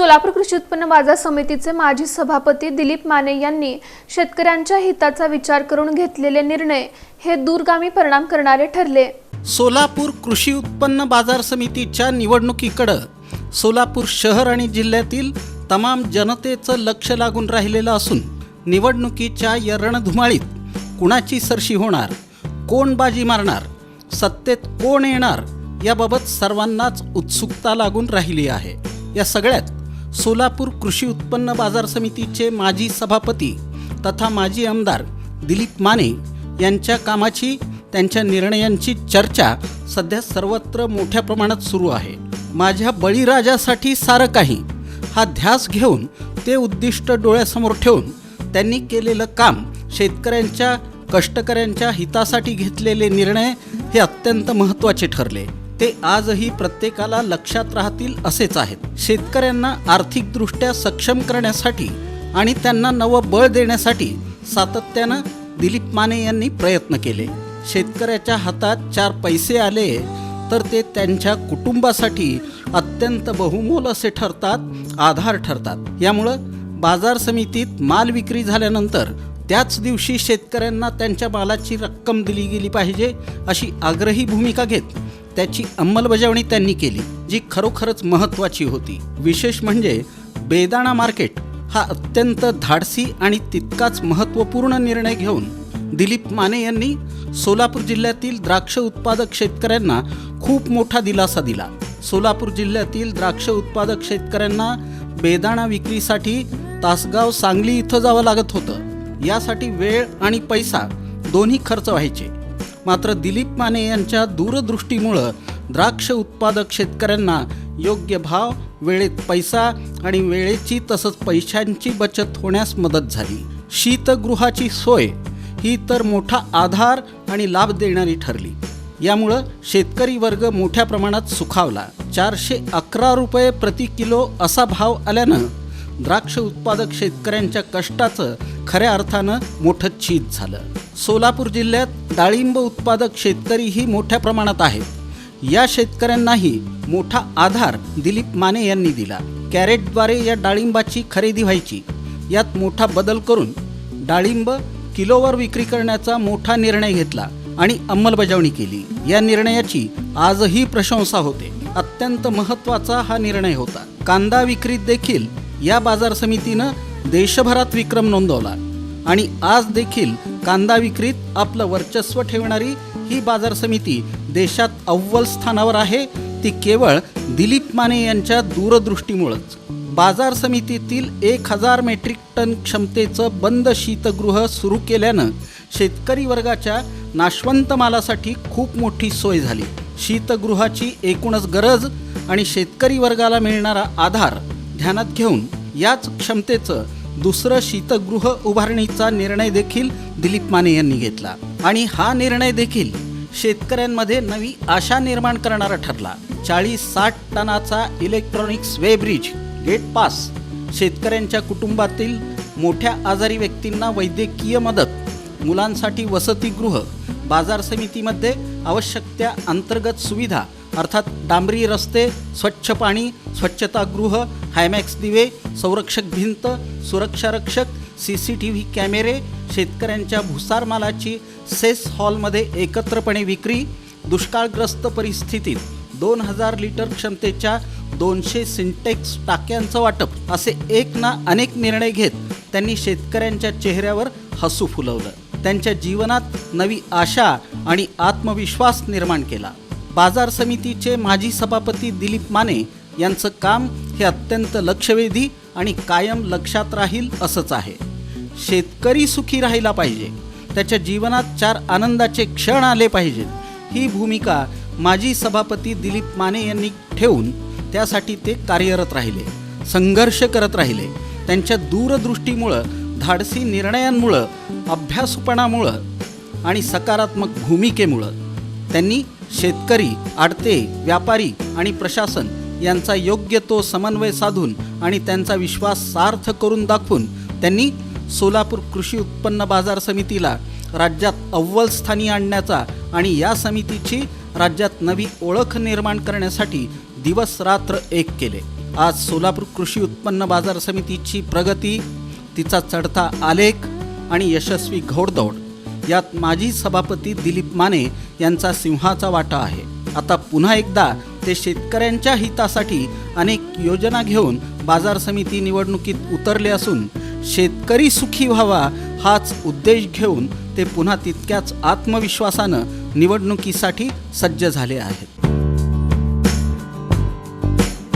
सोलापूर कृषी उत्पन्न बाजार समितीचे माजी सभापती दिलीप माने यांनी शेतकऱ्यांच्या हिताचा विचार करून घेतलेले निर्णय हे दूरगामी परिणाम करणारे ठरले. सोलापूर कृषी उत्पन्न बाजार समितीच्या निवडणुकीकडं सोलापूर शहर आणि जिल्ह्यातील तमाम जनतेचं लक्ष लागून राहिलेलं असून निवडणुकीच्या या रणधुमाळीत कुणाची सरशी होणार कोण बाजी मारणार सत्तेत कोण येणार याबाबत सर्वांनाच उत्सुकता लागून राहिली आहे. या सगळ्यात सोलापूर कृषी उत्पन्न बाजार समितीचे माजी सभापती तथा माजी आमदार दिलीप माने यांच्या कामाची त्यांच्या निर्णयांची चर्चा सध्या सर्वत्र मोठ्या प्रमाणात सुरू आहे. माझ्या बळीराजासाठी सारं काही. हा ध्यास घेऊन ते उद्दिष्ट डोळ्यासमोर ठेवून त्यांनी केलेलं काम शेतकऱ्यांच्या कष्टकऱ्यांच्या हितासाठी घेतलेले निर्णय हे अत्यंत महत्त्वाचे ठरले. ते आजही प्रत्येकाला लक्षात राहतील असेच आहेत. शेतकऱ्यांना आर्थिकदृष्ट्या सक्षम करण्यासाठी आणि त्यांना नवं बळ देण्यासाठी सातत्यानं दिलीप माने यांनी प्रयत्न केले. शेतकऱ्याच्या हातात चार पैसे आले तर ते त्यांच्या कुटुंबासाठी अत्यंत बहुमोल असे ठरतात आधार ठरतात. यामुळं बाजार समितीत माल विक्री झाल्यानंतर त्याच दिवशी शेतकऱ्यांना त्यांच्या मालाची रक्कम दिली गेली पाहिजे अशी आग्रही भूमिका घेत त्याची अंमलबजावणी त्यांनी केली जी खरोखरच महत्त्वाची होती. विशेष म्हणजे बेदाणा मार्केट हा अत्यंत धाडसी आणि तितकाच महत्त्वपूर्ण निर्णय घेऊन दिलीप माने यांनी सोलापूर जिल्ह्यातील द्राक्ष उत्पादक शेतकऱ्यांना खूप मोठा दिलासा दिला. सोलापूर जिल्ह्यातील द्राक्ष उत्पादक शेतकऱ्यांना बेदाणा विक्रीसाठी तासगाव सांगली इथं जावं लागत होतं. यासाठी वेळ आणि पैसा दोन्ही खर्च व्हायचे. मात्र दिलीप माने यांच्या दूरदृष्टीमुळं द्राक्ष उत्पादक शेतकऱ्यांना योग्य भाव वेळेत पैसा आणि वेळेची तसंच पैशांची बचत होण्यास मदत झाली. शीतगृहाची सोय ही तर मोठा आधार आणि लाभ देणारी ठरली. यामुळं शेतकरी वर्ग मोठ्या प्रमाणात सुखावला. चारशे अकरा रुपये प्रति किलो असा भाव आल्यानं द्राक्ष उत्पादक शेतकऱ्यांच्या कष्टाचं खऱ्या अर्थानं मोठं चीज झालं. सोलापूर जिल्ह्यात डाळिंब उत्पादक शेतकरीही मोठ्या प्रमाणात आहेत. या शेतकऱ्यांनाही मोठा आधार दिलीप माने यांनी दिला. कॅरेटद्वारे या डाळिंबाची खरेदी व्हायची. यात मोठा बदल करून डाळिंब किलोवर विक्री करण्याचा मोठा निर्णय घेतला आणि अंमलबजावणी केली. या निर्णयाची आजही प्रशंसा होते. अत्यंत महत्त्वाचा हा निर्णय होता. कांदा विक्रीत देखील या बाजार समितीनं देशभरात विक्रम नोंदवला. आणि आज देखील कांदा विक्रीत आपलं वर्चस्व ठेवणारी ही बाजार समिती देशात अव्वल स्थानावर आहे. ती केवळ दिलीप माने यांच्या दूरदृष्टीमुळंच. बाजार समितीतील एक हजार मेट्रिक टन क्षमतेचं बंद शीतगृह सुरू केल्यानं शेतकरी वर्गाच्या नाशवंत मालासाठी खूप मोठी सोय झाली. शीतगृहाची एकूणच गरज आणि शेतकरी वर्गाला मिळणारा आधार ध्यानात घेऊन याच क्षमतेचं दुसरं शीतगृह उभारणीचा निर्णय देखील दिलीप माने यांनी घेतला. आणि हा निर्णय देखील शेतकऱ्यांमध्ये नवी आशा निर्माण करणारा ठरला. चाळीस साठ टनाचा electronics weigh bridge gate pass शेतकऱ्यांच्या कुटुंबातील मोठ्या आजारी व्यक्तींना वैद्यकीय मदत. मुलांसाठी वसतिगृह बाजार समितीमध्ये आवश्यक त्या अंतर्गत सुविधा. अर्थात डांबरी रस्ते स्वच्छ पाणी स्वच्छतागृह हायमॅक्स दिवे संरक्षक भिंत सुरक्षारक्षक सी सी टी व्ही कॅमेरे शेतकऱ्यांच्या भुसार मालाची सेस हॉलमध्ये एकत्रपणे विक्री दुष्काळग्रस्त परिस्थितीत दोन हजार लिटर क्षमतेच्या दोनशे सिंटेक्स टाक्यांचं वाटप असे एक ना अनेक निर्णय घेत त्यांनी शेतकऱ्यांच्या चेहऱ्यावर हसू फुलवलं. त्यांच्या जीवनात नवी आशा आणि आत्मविश्वास निर्माण केला. बाजार समितीचे माजी सभापती दिलीप माने यांचं काम हे अत्यंत लक्षवेधी आणि कायम लक्षात राहील असंच आहे. शेतकरी सुखी राहिला पाहिजे. त्याच्या जीवनात चार आनंदाचे क्षण आले पाहिजेत. ही भूमिका माजी सभापती दिलीप माने यांनी ठेवून त्यासाठी ते कार्यरत राहिले संघर्ष करत राहिले. त्यांच्या दूरदृष्टीमुळं धाडसी निर्णयांमुळं अभ्यासपणामुळं आणि सकारात्मक भूमिकेमुळं त्यांनी शेतकरी आडते व्यापारी आणि प्रशासन यांचा योग्य तो समन्वय साधून आणि त्यांचा विश्वास सार्थ करून दाखवून त्यांनी सोलापूर कृषी उत्पन्न बाजार समितीला राज्यात अव्वल स्थानी आणण्याचा आणि या समितीची राज्यात नवी ओळख निर्माण करण्यासाठी दिवस रात्र एक केले. आज सोलापूर कृषी उत्पन्न बाजार समितीची प्रगती तिचा चढता आलेख आणि यशस्वी घोडदौड यात माजी सभापती दिलीप माने यांचा सिंहाचा वाटा आहे. आता पुन्हा एकदा ते शेतकऱ्यांच्या हितासाठी अनेक योजना घेऊन बाजार समिती निवडणुकीत उतरले असून शेतकरी सुखी व्हावा हाच उद्देश घेऊन ते पुन्हा तितक्याच आत्मविश्वासानं निवडणुकीसाठी सज्ज झाले आहेत.